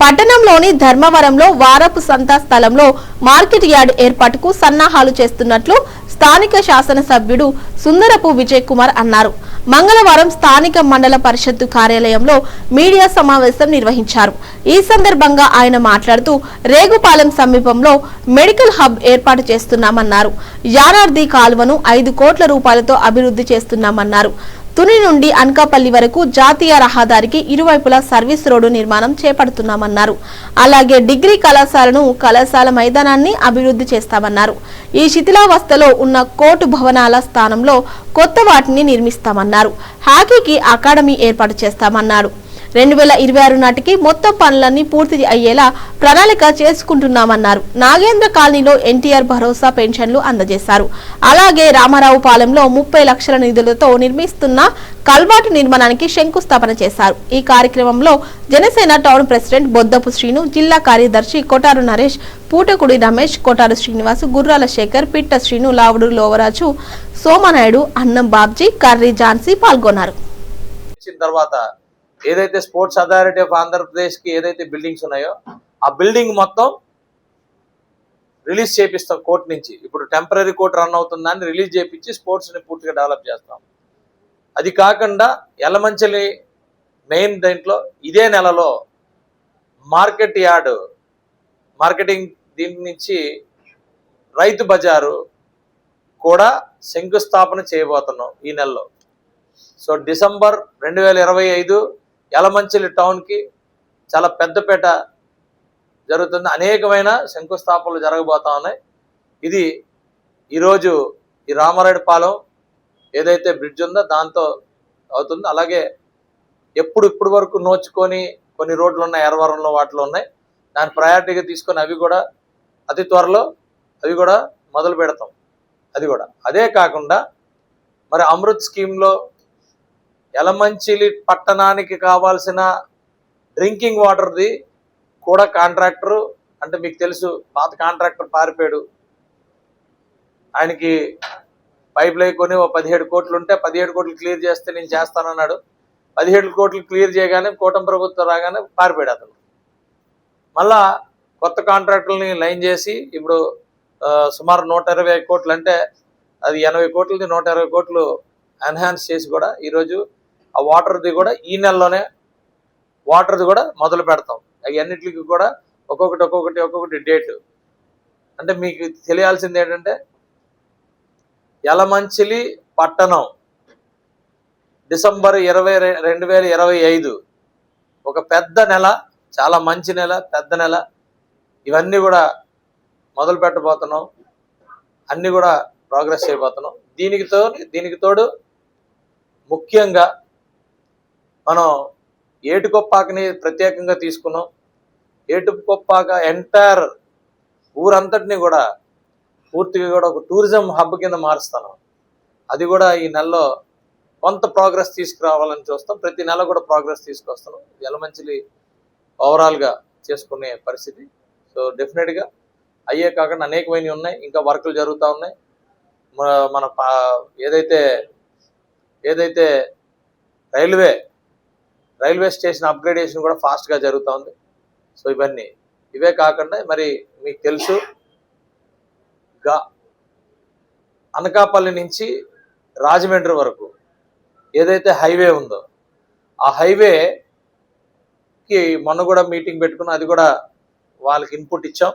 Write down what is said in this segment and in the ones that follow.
పట్టణంలోని ధర్మవరంలో వారపు సంత స్థలంలో మార్కెట్ యార్డ్ ఏర్పాటుకు సన్నాహాలు చేస్తున్నట్లు స్థానిక శాసనసభ్యుడు సుందరపు విజయ్ కుమార్ అన్నారు. మంగళవారం స్థానిక మండల పరిషత్తు కార్యాలయంలో మీడియా సమావేశం నిర్వహించారు. ఈ సందర్భంగా ఆయన మాట్లాడుతూ రేగుపాలెం సమీపంలో మెడికల్ హబ్ ఏర్పాటు చేస్తున్నామన్నారు. యానార్ది కాలువను ఐదు కోట్ల రూపాయలతో అభివృద్ధి చేస్తున్నామన్నారు. తుని నుండి అనకాపల్లి వరకు జాతీయ రహదారికి ఇరువైపులా సర్వీస్ రోడ్డు నిర్మాణం చేపడుతున్నామన్నారు. అలాగే డిగ్రీ కళాశాలను కళాశాల మైదానాన్ని అభివృద్ధి చేస్తామన్నారు. ఈ శిథిలావస్థలో ఉన్న కోర్టు భవనాల స్థానంలో కొత్త వాటిని నిర్మిస్తామన్నారు. హాకీకి అకాడమీ ఏర్పాటు చేస్తామన్నారు. రెండు వేల ఇరవై ఆరు నాటికి మొత్తం పనులన్నీ పూర్తి అయ్యేలా ప్రణాళిక చేసుకుంటున్నామన్నారు. నాగేంద్ర కాలనీలో ఎన్టీఆర్ భరోసా పెన్షన్లు అందజేశారు. అలాగే రామారావు పాలెంలో ముప్పై లక్షల నిధులతో నిర్మిస్తున్న కల్వాటు నిర్మాణానికి శంకుస్థాపన చేశారు. ఈ కార్యక్రమంలో జనసేన టౌన్ ప్రెసిడెంట్ బొద్దపు శ్రీను జిల్లా కార్యదర్శి కొటారు నరేష్ పూటకుడి రమేష్ కొటారు శ్రీనివాస్ గుర్రాల శేఖర్ పిట్ట శ్రీను లావుడు లోవరాజు సోమనాయుడు అన్నం బాబ్జీ కర్రీ ఝాన్సీ పాల్గొన్నారు. తర్వాత ఏదైతే స్పోర్ట్స్ అథారిటీ ఆఫ్ ఆంధ్రప్రదేశ్కి ఏదైతే బిల్డింగ్స్ ఉన్నాయో ఆ బిల్డింగ్ మొత్తం రిలీజ్ చేపిస్తాం కోర్టు నుంచి. ఇప్పుడు టెంపరీ కోర్టు రన్ అవుతుందని రిలీజ్ చేపించి స్పోర్ట్స్ని పూర్తిగా డెవలప్ చేస్తాం. అది కాకుండా ఎలమంచలి మెయిన్ దీంట్లో ఇదే నెలలో మార్కెట్ యార్డ్ మార్కెటింగ్ దీని నుంచి రైతు బజారు కూడా శంకుస్థాపన చేయబోతున్నాం ఈ నెలలో. సో డిసెంబర్ రెండు వేల ఇరవై ఐదు యలమంచిలి టౌన్కి చాలా పెద్దపేట జరుగుతుంది అనేకమైన శంకుస్థాపనలు జరగబోతా ఉన్నాయి. ఇది ఈరోజు ఈ రామారెడ్డిపాలెం ఏదైతే బ్రిడ్జ్ ఉందో దాంతో అవుతుంది. అలాగే ఎప్పుడు ఇప్పుడు వరకు నోచుకొని కొన్ని రోడ్లు ఉన్నాయి ఎర్రవరంలో వాటిలో ఉన్నాయి. దాని ప్రయారిటీగా తీసుకొని అవి కూడా అతి త్వరలో అవి కూడా మొదలు పెడతాం. అది కూడా. అదే కాకుండా మరి అమృత్ స్కీమ్లో యలమంచిలి పట్టణానికి కావాల్సిన డ్రింకింగ్ వాటర్ది కూడా కాంట్రాక్టరు. అంటే మీకు తెలుసు పాత కాంట్రాక్టర్ పారిపోయాడు. ఆయనకి పైప్ లైన్ కొని ఓ పదిహేడు కోట్లు ఉంటే పదిహేడు కోట్లు క్లియర్ చేస్తే నేను చేస్తానన్నాడు. పదిహేడు కోట్లు క్లియర్ చేయగానే కూటమి ప్రభుత్వం రాగానే పారిపోయాడు అతను. మళ్ళా కొత్త కాంట్రాక్టులని లైన్ చేసి ఇప్పుడు సుమారు నూట ఇరవై కోట్లు అంటే అది ఎనభై కోట్లది నూట ఇరవై కోట్లు ఎన్హాన్స్ చేసి కూడా ఈరోజు ఆ వాటర్ది కూడా ఈ నెలలోనే వాటర్ది కూడా మొదలు పెడతాం. అవి అన్నిటికి కూడా ఒక్కొక్కటి ఒక్కొక్కటి ఒక్కొక్కటి డేట్. అంటే మీకు తెలియాల్సింది ఏంటంటే యలమంచిలి పట్టణం డిసెంబర్ ఇరవై రెండు వేల ఇరవై ఐదు ఒక పెద్ద నెల చాలా మంచి నెల పెద్ద నెల. ఇవన్నీ కూడా మొదలు పెట్టబోతున్నాం. అన్నీ కూడా ప్రోగ్రెస్ చేయబోతున్నాం. దీనికి తో దీనికి తోడు ముఖ్యంగా మనం ఏటుకొప్పాకని ప్రత్యేకంగా తీసుకున్నాం. ఏటుకొప్పాక ఎంటైర్ ఊరంతటిని కూడా పూర్తిగా కూడా ఒక టూరిజం హబ్ కింద మారుస్తాను. అది కూడా ఈ నెలలో కొంత ప్రోగ్రెస్ తీసుకురావాలని చూస్తాం. ప్రతి నెల కూడా ప్రోగ్రెస్ తీసుకొస్తాం ఎలమంచిలి ఓవరాల్గా చేసుకునే పరిస్థితి. సో డెఫినెట్గా అయ్యే కాకుండా అనేకమైనవి ఉన్నాయి. ఇంకా వర్కులు జరుగుతూ ఉన్నాయి. మన- మన పా- ఏదైతే ఏదైతే రైల్వే రైల్వే స్టేషన్ అప్గ్రేడేషన్ కూడా ఫాస్ట్గా జరుగుతూ ఉంది. సో ఇవన్నీ. ఇవే కాకుండా మరి మీకు తెలుసు గా అనకాపల్లి నుంచి రాజమండ్రి వరకు ఏదైతే హైవే ఉందో ఆ హైవేకి మొన్న కూడా మీటింగ్ పెట్టుకుని అది కూడా వాళ్ళకి ఇన్పుట్ ఇచ్చాం.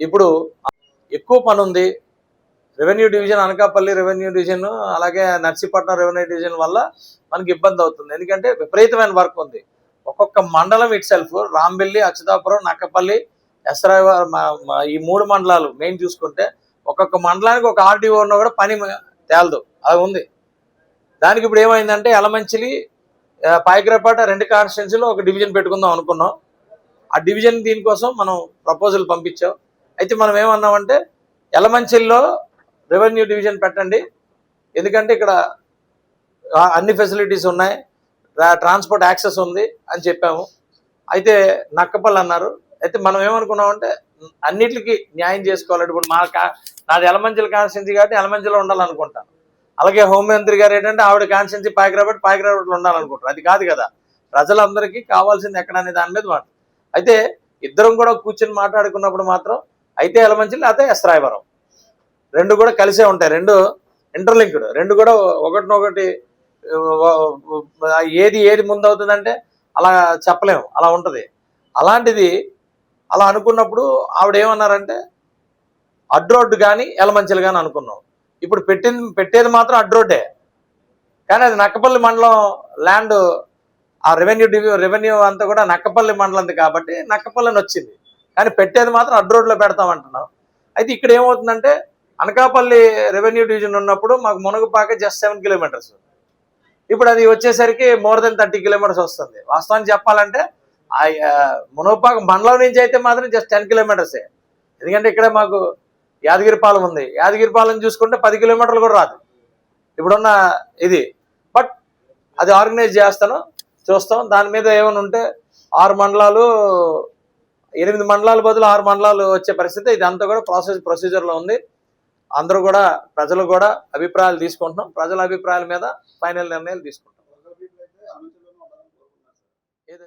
ఇప్పుడు ఎక్కువ పని ఉంది revenue division Anakapalli revenue division అలాగే నర్సీపట్నం రెవెన్యూ డివిజన్ వల్ల మనకి ఇబ్బంది అవుతుంది. ఎందుకంటే విపరీతమైన వర్క్ ఉంది. ఒక్కొక్క మండలం ఇట్ సెల్ఫ్ రాంబెల్లి అచ్యుతాపురం నక్కపల్లి ఎస్రాయ్ ఈ మూడు మండలాలు మెయిన్ చూసుకుంటే ఒక్కొక్క మండలానికి ఒక ఆర్డీఓ ఉన్నా కూడా పని తేలదు. అది ఉంది. దానికి ఇప్పుడు ఏమైందంటే ఎలమంచిలి పాయకరపాట రెండు కాన్స్టిట్యున్సీలో ఒక డివిజన్ పెట్టుకుందాం అనుకున్నాం. ఆ డివిజన్ దీనికోసం మనం ప్రపోజల్ పంపించాం. అయితే మనం ఏమన్నామంటే ఎలమంచిల్లో రెవెన్యూ డివిజన్ పెట్టండి. ఎందుకంటే ఇక్కడ అన్ని ఫెసిలిటీస్ ఉన్నాయి. ట్రాన్స్పోర్ట్ యాక్సెస్ ఉంది అని చెప్పాము. అయితే నక్కపల్లి అన్నారు. అయితే మనం ఏమనుకున్నామంటే అన్నిటికీ న్యాయం చేసుకోవాలి ఇప్పుడు మా కా నాది ఎలమంచిల కాన్స్టిట్యున్సీ కాబట్టి ఎలమంచిలో ఉండాలనుకుంటాను అలాగే హోంమంత్రి గారు ఏంటంటే ఆవిడ కాన్స్టిట్యున్సీ పాయకరాబట్టి పాయకరాబట్లో ఉండాలనుకుంటారు అది కాదు కదా. ప్రజలందరికీ కావాల్సింది ఎక్కడ అనే దాని మీద మాట అయితే ఇద్దరం కూడా కూర్చొని మాట్లాడుకున్నప్పుడు మాత్రం అయితే ఎలమంచి లేకపోతే ఎస్రాయవరం. రెండు కూడా కలిసే ఉంటాయి. రెండు ఇంటర్లింక్డ్ రెండు కూడా ఒకటినొకటి ఏది ఏది ముందు అవుతుందంటే అలా చెప్పలేము. అలా ఉంటుంది. అలాంటిది అలా అనుకున్నప్పుడు ఆవిడ ఏమన్నారంటే అడ్రోడ్డు కానీ ఎలమంచిలు కానీ అనుకున్నాం. ఇప్పుడు పెట్టింది పెట్టేది మాత్రం అడ్రోడ్డే కానీ అది నక్కపల్లి మండలం ల్యాండ్ ఆ రెవెన్యూ డివి రెవెన్యూ అంతా కూడా నక్కపల్లి మండలంది కాబట్టి నక్కపల్లిని వచ్చింది. కానీ పెట్టేది మాత్రం అడ్రోడ్లో పెడతామంటున్నాం. అయితే ఇక్కడ ఏమవుతుందంటే అనకాపల్లి రెవెన్యూ డివిజన్ ఉన్నప్పుడు మాకు మునగపాక జస్ట్ సెవెన్ కిలోమీటర్స్ ఇప్పుడు అది వచ్చేసరికి మోర్ దెన్ థర్టీ కిలోమీటర్స్ వస్తుంది. వాస్తవానికి చెప్పాలంటే ఆ మునగపాక మండలం నుంచి అయితే మాత్రం జస్ట్ టెన్ కిలోమీటర్సే ఎందుకంటే ఇక్కడ మాకు యాదగిరిపాలెం ఉంది. యాదగిరిపాలెం చూసుకుంటే పది కిలోమీటర్లు కూడా రాదు. ఇప్పుడున్న ఇది. బట్ అది ఆర్గనైజ్ చేస్తాను చూస్తాం. దాని మీద ఏమైనా ఉంటే ఆరు మండలాలు ఎనిమిది మండలాల బదులు ఆరు మండలాలు వచ్చే పరిస్థితి. ఇదంతా కూడా ప్రాసెస్ ప్రొసీజర్లో ఉంది. అందరూ కూడా ప్రజలు కూడా అభిప్రాయాలు తీసుకుంటున్నాం. ప్రజల అభిప్రాయాల మీద ఫైనల్ నిర్ణయాలు తీసుకుంటాం